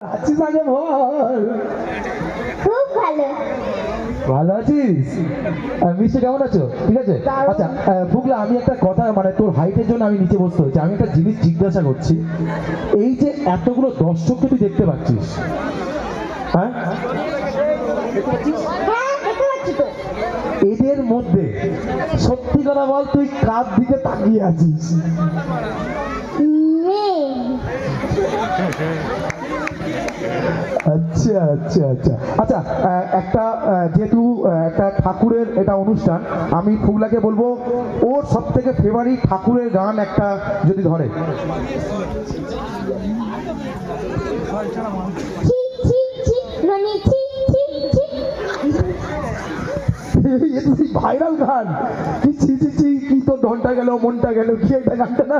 আছিস আগে বল। খুব ভালো। ভালো আছিস? মিষ্টি কেমন আছো? ঠিক আছে? আচ্ছা আহ, আমি একটা কথা মানে তোর হাইটের জন্য আমি নিচে বসতে হচ্ছে। আমি একটা জিনিস জিজ্ঞাসা করছি। এই যে এতগুলো দর্শককে তুই দেখতে পাচ্ছিস হ্যাঁ? হ্যাঁ এদের মধ্যে সত্যি কথা বল তুই কার দিকে তাকিয়ে আছিস? আচ্ছা আচ্ছা আচ্ছা। আচ্ছা একটা যেহেতু একটা ঠাকুরের এটা অনুষ্ঠান আমি ফুগলাকে বলব ওর সব থেকে ফেভারিট ঠাকুরের গান একটা যদি ধরে। এ তো ভাইরাল গান? কি ছি ছি ছি, কি তোর ধনটা গেল, মনটা গেল, কি একটা গানটা না?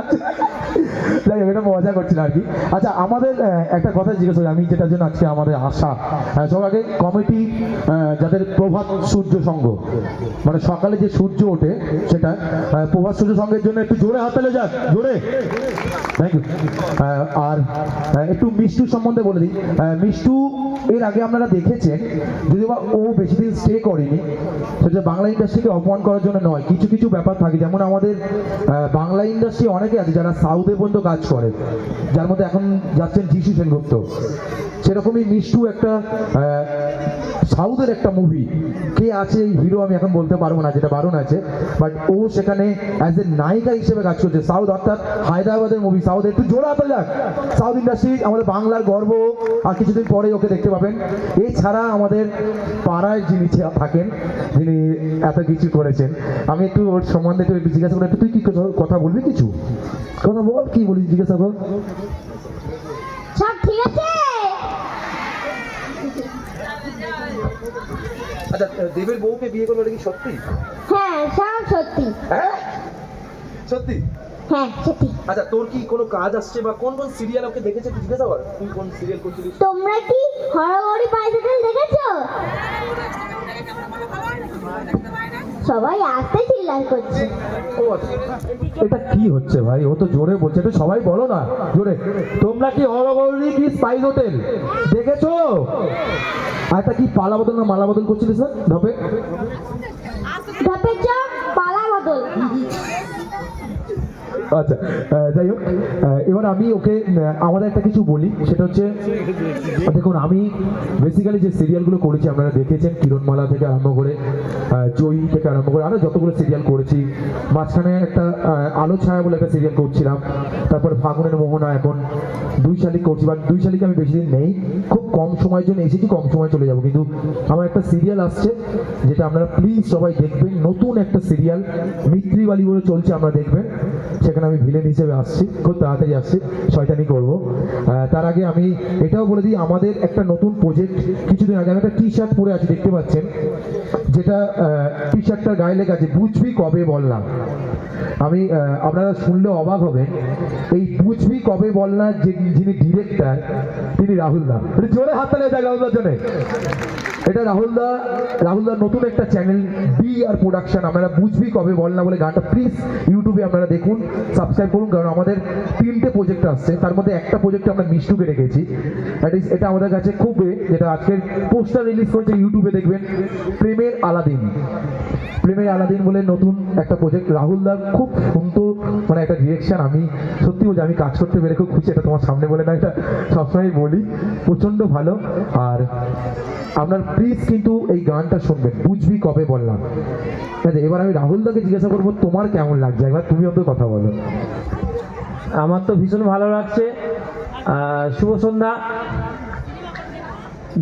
যাই এটা মজা করছিল আর কি। আচ্ছা আমাদের একটা কথা জিজ্ঞেস করি, আমি যেটার জন্য আজকে আমাদের আশা সব আগে কমিটি যাদের প্রভাত সূর্য সংঘ মানে সকালে যে সূর্য ওঠে, সেটা প্রভাত সূর্য সংঘের জন্য একটু জোরে হাতালে যাক, জোরে। থ্যাংক ইউ আর একটু মিষ্টু সম্বন্ধে বলে দিই। মিষ্টু, এর আগে আপনারা দেখেছেন, যদিও বা ও বেশি দিন স্টে করেনি সেটা বাংলা ইন্ডাস্ট্রিকে অপমান করার জন্য নয়, কিছু কিছু ব্যাপার থাকে। যেমন আমাদের বাংলা ইন্ডাস্ট্রি অনেকে আছে যারা সাউথে পর্যন্ত কাজ করে, যার মধ্যে এখন যাচ্ছেন যিশু সেনগুপ্ত। সেরকমই মিষ্টু একটা সাউথের একটা মুভি কে আছে এই হিরো আমি এখন বলতে পারব না, যেটা বারণ আছে। বাট ও সেখানে অ্যাজ এ নায়িকা হিসেবে কাজ করছে। সাউথ অর্থাৎ হায়দ্রাবাদের মুভি সাউথ একটু জোরে হাতে যাক। সাউথ ইন্ডাস্ট্রি আমাদের বাংলার গর্ব, আর কিছুদিন পরেই ওকে দেখতে পাবেন। এছাড়া আমাদের পাড়ায় যিনি থাকেন, যিনি এত কিছু করেছেন, আমি একটু ওর সম্বন্ধে একটু জিজ্ঞাসা করি। তুই কি কথা বলবি কিছু? কথা বল, কি বলি জিজ্ঞাসা কর। সব ঠিক আছে? আচ্ছা দেবের বউকে বিয়ে করল কি সত্যি? হ্যাঁ সব সত্যি। হ্যাঁ? সত্যি? হ্যাঁ সত্যি। আচ্ছা তোর কি কোনো কাজ আসছে বা কোন কোন সিরিয়াল ওকে দেখেছে তুই জিজ্ঞাসা কর? তুই কোন সিরিয়াল করছিলিস? তোমরা কি হরগড়ি বাইসাইকেল দেখেছ? সবাই আসতে এটা কি হচ্ছে ভাই? ও তো জোরে বলছে, এটা সবাই বলো না। জোরে। তোমরা কি অরগৌরী কি স্পাইস হোটেল? দেখেছ? আচ্ছা কি পালা বদল না মালা বদল করছিলে স্যার? ধপে আচ্ছা যাই হোক এবার আমি ওকে আমাদের একটা কিছু বলি, সেটা হচ্ছে দেখুন, আমি বেসিক্যালি যে সিরিয়ালগুলো করেছি, আপনারা দেখেছেন, কিরণমালা থেকে আরম্ভ করে জয়ী থেকে আরম্ভ করে আরও যতগুলো সিরিয়াল করেছি, মাঝখানে একটা আলো ছায়া বলে একটা সিরিয়াল করছিলাম, তারপর ফাগুনের মোহনা এখন দুই শালিক করছি বা দুই শালিকে আমি বেশি দিন নেই, খুব কম সময়ের জন্য এসেছি, কম সময় চলে যাব, কিন্তু আমার একটা সিরিয়াল আসছে, যেটা আপনারা প্লিজ সবাই দেখবেন, নতুন একটা সিরিয়াল মিত্রিবালি বলে চলছে, আপনারা দেখবেন সেখানে আমি ভিলেন হিসেবে আসছি, খুব তাড়াতাড়ি আসছি, শয়তানি করব। তার আগে আমি এটাও বলে দিই, আমাদের একটা নতুন প্রজেক্ট কিছুদিন আগে আমি একটা টি শার্ট পরে আছি, দেখতে পাচ্ছেন, যেটা টি শার্টটার গায়ে লেখা আছে, বুঝবি কবে বললাম আমি আপনারা শুনলে অবাক হবেন, এই বুঝবি কবে বললাম যে যিনি ডিরেক্টর তিনি রাহুল দা একটু জোরে হাত তালে রাহুল জন্য এটা রাহুল দা, রাহুল দার নতুন একটা চ্যানেল বি আর প্রোডাকশন আপনারা বুঝবি কবে বল না বলে গানটা প্লিজ ইউটিউবে আপনারা দেখুন সাবস্ক্রাইব করুন, কারণ আমাদের তিনটে প্রজেক্ট আসছে, তার মধ্যে একটা প্রোজেক্টে আমরা মিষ্টুকে রেখেছি দ্যাট ইজ এটা আমাদের কাছে খুব যেটা আজকের পোস্টার রিলিজ করছে ইউটিউবে দেখবেন, প্রেমের আলাদিন। প্রেমের আলাদিন বলে নতুন একটা প্রজেক্ট রাহুল দা, খুব সুন্দর মানে একটা ডিরেকশন আমি। সত্যি বলছি আমি কাজ করতে পেরে খুব খুশি, এটা তোমার সামনে বলে না, এটা সবসময় বলি। প্রচণ্ড ভালো। আর আপনার প্লিজ কিন্তু এই গানটা শুনবেন, বুঝবি কবে বললাম। ঠিক আছে, এবার আমি রাহুল দাকে জিজ্ঞাসা করব, তোমার কেমন লাগছে? একবার তুমি অত কথা বলো। আমার তো ভীষণ ভালো লাগছে। শুভ সন্ধ্যা।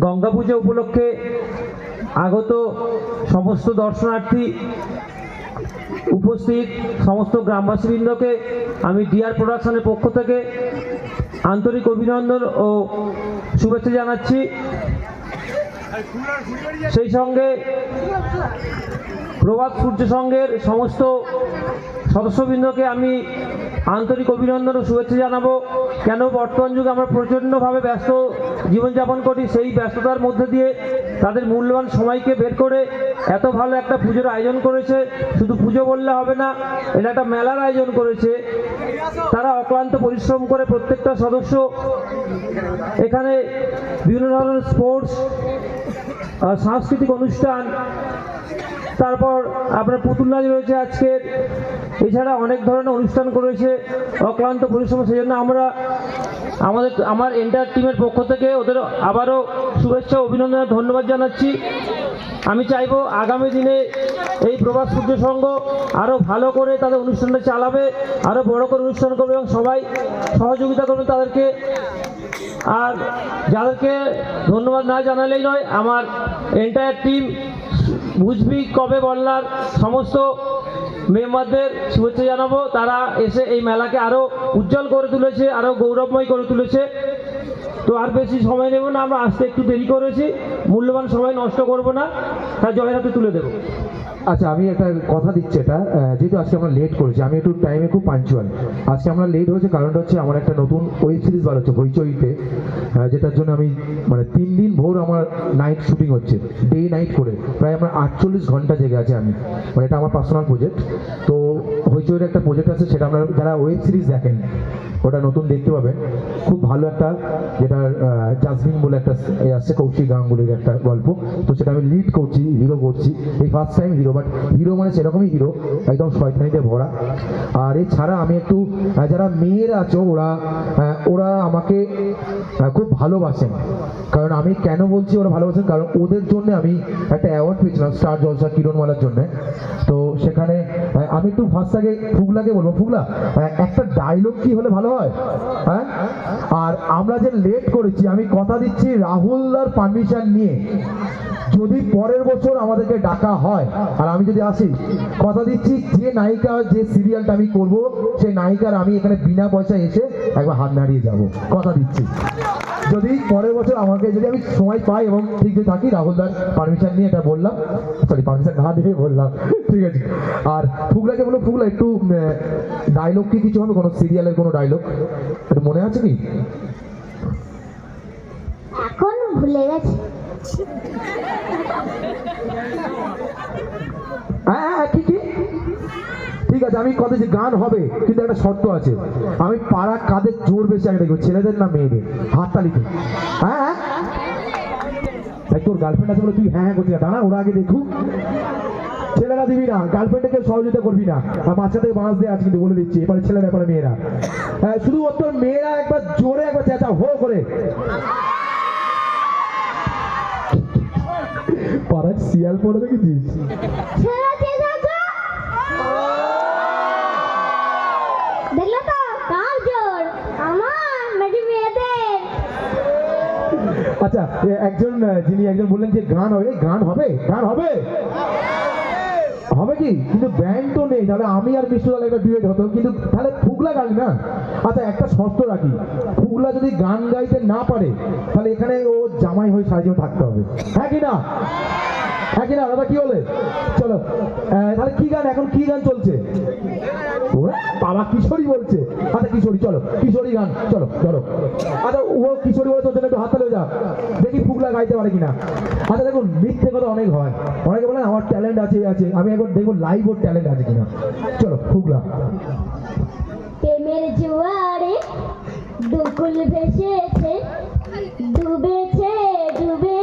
গঙ্গা পুজো উপলক্ষে আগত সমস্ত দর্শনার্থী উপস্থিত, সমস্ত গ্রামবাসীবৃন্দকে আমি ডিআর প্রোডাকশনের পক্ষ থেকে আন্তরিক অভিনন্দন ও শুভেচ্ছা জানাচ্ছি। সেই সঙ্গে প্রভাত সূর্য সংঘের সমস্ত সদস্যবৃন্দকে আমি আন্তরিক অভিনন্দন ও শুভেচ্ছা জানাব। কেন বর্তমান যুগে আমরা প্রচণ্ডভাবে ব্যস্ত জীবনযাপন করি, সেই ব্যস্ততার মধ্যে দিয়ে তাদের মূল্যবান সময়কে বের করে এত ভালো একটা পুজোর আয়োজন করেছে। শুধু পুজো বললে হবে না, এটা একটা মেলার আয়োজন করেছে। তারা অক্লান্ত পরিশ্রম করে প্রত্যেকটা সদস্য এখানে বিভিন্ন ধরনের স্পোর্টস সাংস্কৃতিক অনুষ্ঠান, তারপর আপনার পুতুল নাচ রয়েছে আজকের এছাড়া অনেক ধরনের অনুষ্ঠান করেছে, অক্লান্ত পরিশ্রম। সেই জন্য আমরা আমাদের, আমার এন্টার টিমের পক্ষ থেকে ওদের আবারও শুভেচ্ছা অভিনন্দন, ধন্যবাদ জানাচ্ছি। আমি চাইব আগামী দিনে এই প্রবাস সূর্য সংঘ আরও ভালো করে তাদের অনুষ্ঠানটা চালাবে আরও বড় করে অনুষ্ঠান করবে এবং সবাই সহযোগিতা করবে তাদেরকে। আর যাদেরকে ধন্যবাদ না জানালেই নয়, আমার এন্টায়ার টিম বুঝবি কবে বললার সমস্ত মেম্বারদের শুভেচ্ছা জানাব। তারা এসে এই মেলাকে আরও উজ্জ্বল করে তুলেছে আরও গৌরবময় করে তুলেছে। তো আর বেশি সময় নেব না, আমরা আসতে একটু দেরি করেছি। মূল্যবান সময় নষ্ট করব না, তার জয়ের হাতে তুলে দেবো। আচ্ছা আমি একটা কথা দিচ্ছি এটা। যেহেতু আজকে আমরা লেট করেছি, আমি একটু টাইমে খুব পাঞ্চুয়াল আজকে আমরা লেট হয়েছে, কারণটা হচ্ছে আমার একটা নতুন ওয়েব সিরিজ বার হচ্ছে, হইচইতে। যেটার জন্য আমি মানে তিন দিন ভোর আমার নাইট শুটিং হচ্ছে ডে নাইট করে। প্রায় আমার আটচল্লিশ ঘণ্টা জেগে আছে আমি। মানে এটা আমার পার্সোনাল প্রজেক্ট তো হইচইয়ের একটা প্রজেক্ট আছে, সেটা আপনারা যারা ওয়েব সিরিজ দেখেন, ওটা নতুন দেখতে পাবেন। খুব ভালো একটা, যেটা জাসমিন বলে একটা এ আসছে কৌশিক গাঙ্গুলির একটা গল্প। তো সেটা আমি লিড করছি হিরো করছি। এই first time hero but hero মানে সেরকমই হিরো একদম শয়তানিতে ভরা। আর এছাড়া আমি একটু যারা মেয়েরা আছো, ওরা ওরা আমাকে খুব ভালোবাসেন। কারণ আমি কেন বলছি ওরা ভালোবাসেন? কারণ ওদের জন্য আমি একটা অ্যাওয়ার্ড পেয়েছিলাম স্টার জলসা কিরণমালার জন্য। তো সেখানে আমি একটু আগে ফুগলাকে বলব। ফুগলা একটা ডায়লগ কি হলে ভালো হয়? হ্যাঁ? আর আমরা যে লেট করেছি, আমি কথা দিচ্ছি রাহুলদার পারমিশন নিয়ে। যদি পরের বছর আমাদেরকে ডাকা হয়, আর আমি যদি আসি, কথা দিচ্ছি যে নায়িকা, যে সিরিয়ালটা আমি করব, সেই নায়িকার আমি এখানে বিনা পয়সায় এসে একবার হাত নাড়িয়ে যাব। কথা দিচ্ছি। যদি পরের বছর আমাকে যদি আমি সময় পাই এবং ঠিক যদি থাকি, রাহুল রাহুলদার পারমিশন নিয়ে এটা বললাম। সরি পারমিশন না দিয়ে বললাম। ঠিক আছে। আর ফুগলাকে বলো ফুগলা, একটু ডায়লগ কি কিছু হবে? কোনো সিরিয়ালের কোনো ডায়লগ একটু মনে আছে কি? এখন ভুলে আছে আমি কথা যে গান হবে কিন্তু একটা শর্ত আছে। আমি পাড়া কাদের জোর বেশি আগে দেখব? ছেলেদের না মেয়েদের? হাততালিতে হ্যাঁ হ্যাঁ। তাই তোর গার্লফ্রেন্ড আছে বলে তুই হ্যাঁ হ্যাঁ না দাঁড়া ওরা আগে দেখুক। ছেলেরা দিবি না গার্লফ্রেন্ডে কেউ সহযোগিতা করবি না। আর বাচ্চা থেকে বাঁশ দিয়ে আছে কিন্তু বলে দিচ্ছি এবারে ছেলেরা এবারে মেয়েরা। হ্যাঁ, শুধুমাত্র মেয়েরা একবার জোরে একবার চেঁচা হো করে। পাড়ায় শিয়াল পড়ে দেখেছিস ছেড়ে দিয়ে যাচ্ছে দেখলে তো কার জোর আমার নাকি মেয়েদের আচ্ছা একজন যিনি একজন বললেন যে গান হবে গান হবে গান হবে। হবে কি? কিন্তু ব্যান্ড তো নেই, তাহলে আমি আর বিষ্ণুদাল একটা ডিবেট হতো, কিন্তু তাহলে ফুগলা গান না? আচ্ছা একটা শর্ত রাখি, ফুগলা যদি গান গাইতে না পারে, তাহলে এখানে ও জামাই হয়ে সাহায্য থাকতে হবে। হ্যাঁ কি না? হ্যাঁ কি না, দাদা, কি বলে? চলো তাহলে কি গান? এখন কি গান চলছে? বাবা, কিশোরী বলছে। আচ্ছা কিশোরী, চলো, কিশোরী গান, চলো, ধরো। আচ্ছা ও কিশোরী বলে জন্য একটু যা দেখি ফুগলা গাইতে পারে কিনা। আচ্ছা দেখুন, মিথ্যে কথা অনেক হয়। অনেকে বলেন, আমার ট্যালেন্ট আছে আছে। আমি একবার দেখব লাইভ ওর ট্যালেন্ট আছে কিনা। চলো ফুগলা প্রেমের জোয়ারে দুকুল ভেসেছে, ডুবেছে ডুবেছে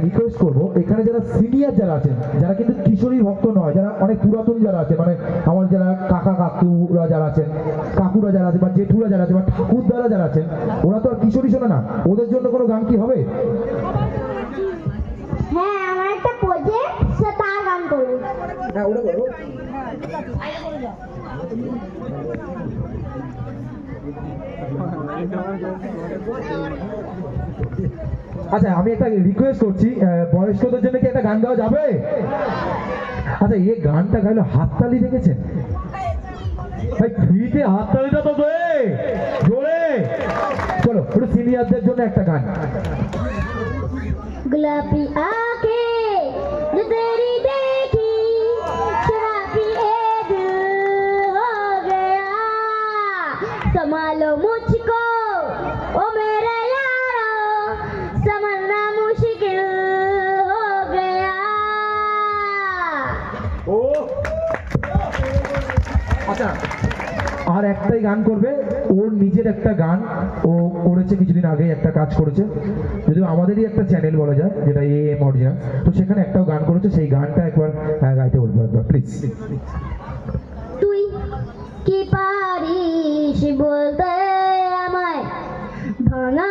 রিকোয়েস্ট করব এখানে যারা সিনিয়র যারা আছেন যারা কিন্তু কিশোরী ভক্ত নয় যারা অনেক পুরাতন যারা আছে মানে আমার যারা কাকা কাকুরা যারা আছেন কাকুরা যারা আছে বা জেঠুরা যারা আছে বা ঠাকুরদারা যারা আছেন ওরা তো আর কিশোরী শোনে না ওদের জন্য কোনো গান কি হবে? হ্যাঁ আমার একটা প্রজেক্ট সে গান করব হ্যাঁ ওটা বলো। আচ্ছা আমি একটা রিকোয়েস্ট করছি বয়স্কদের জন্য কি একটা গান গাওয়া যাবে? আচ্ছা এই গানটা গাইলো হাততালি দেখেছেন? ভাই, ফ্রিতে হাততালিটা তো দে জোরে। চলো একটু সিনিয়রদের জন্য একটা গান। গোলাপি আঁখে গান করবে, ওর নিজের একটা গান, ও করেছে কিছুদিন আগে একটা কাজ করেছে। যদিও আমাদেরই একটা চ্যানেল বলা যায়, যেটা এ এম অরিজিনাল তো সেখানে একটাও গান করেছে, সেই গানটা একবার গাইতে বলব একবার প্লিজ তুই কি পারিস বলতে আমায়? ভাঙা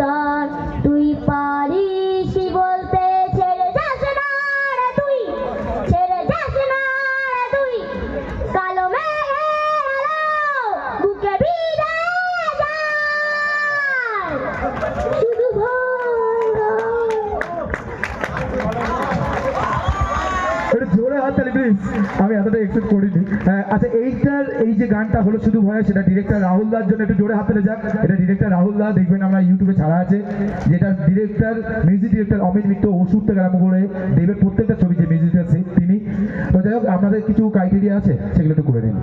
তার এতটা এক্সপেক্ট করিনি আচ্ছা এইটার এই যে গানটা হলো শুধু ভয় সেটা ডিরেক্টর রাহুল দার জন্য একটু জোরে হাতে যাক। এটা ডিরেক্টর রাহুল দা, দেখবেন আমরা ইউটিউবে ছাড়া আছে। যেটা director music director Amit Mitra ওষুধ থেকে আরম্ভ করে দেবের প্রত্যেকটা ছবি যে মিউজিক তিনি। তো যাই হোক, আপনাদের কিছু ক্রাইটেরিয়া আছে, সেগুলো একটু করে নিন।